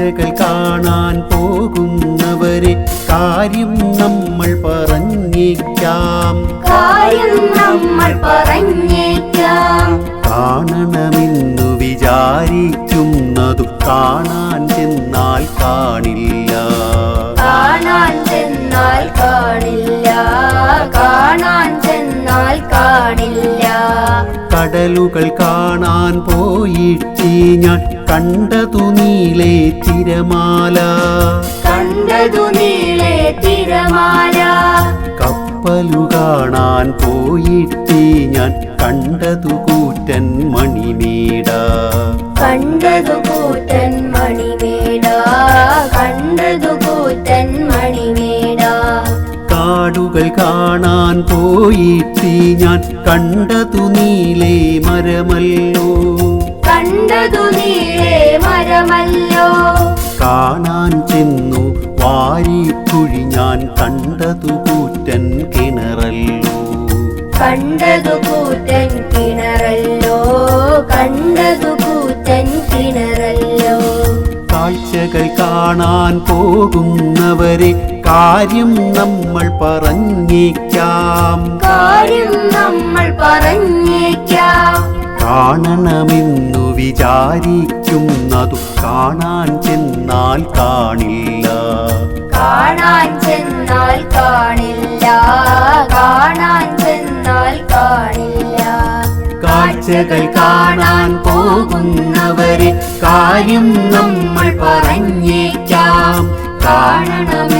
കാണാൻ പോകുന്നവരെ കാര്യം നമ്മൾ പറഞ്ഞേക്കാം. കാര്യം നമ്മൾ പറഞ്ഞേക്കാം. കാണണമെന്നു വിചാരിക്കുന്നതു കാണാൻ ചെന്നാൽ കാണില്ല. കാണാൻ ചെന്നാൽ കാണില്ല. കാണാൻ ചെന്നാൽ കാണില്ല. കടലുകൾ കാണാൻ പോയിട്ട് ഞാൻ കണ്ടതു നീലേ തിരമാല. കണ്ടതു നീളെ തിരമാല. കപ്പലു കാണാൻ പോയിട്ട് ഞാൻ കണ്ടതു കൂറ്റൻ മണിമേട. കണ്ടതു കാണാൻ പോയിട്ട്. ഞാൻ കണ്ടതു നീലേ മരമല്ലോ. കണ്ടതു നീലേ മരമല്ലോ. കാണാൻ ചെന്നു വാരിക്കുഴി ഞാൻ കണ്ടതു കൂറ്റൻ കിണറല്ലോ. കണ്ടതു കൂറ്റൻ കിണറല്ലോ. കാണാൻ പോകുന്നവരെ കാര്യം നമ്മൾ പറഞ്ഞേക്കാം. കാര്യം നമ്മൾ പറഞ്ഞേക്കാം. കാണണമെന്നു വിചാരിക്കുന്നതു കാണാൻ ചെന്നാൽ കാണില്ല. കാണാൻ ചെന്നാൽ കാണില്ല. കാണാൻ ചെന്നാൽ കാണില്ല. കാഴ്ചകൾ കാണാൻ പോകുന്നവരെ കാര്യം നമ്മൾ പറഞ്ഞേക്കാം കാണണമെന്നു വിചാരിക്കും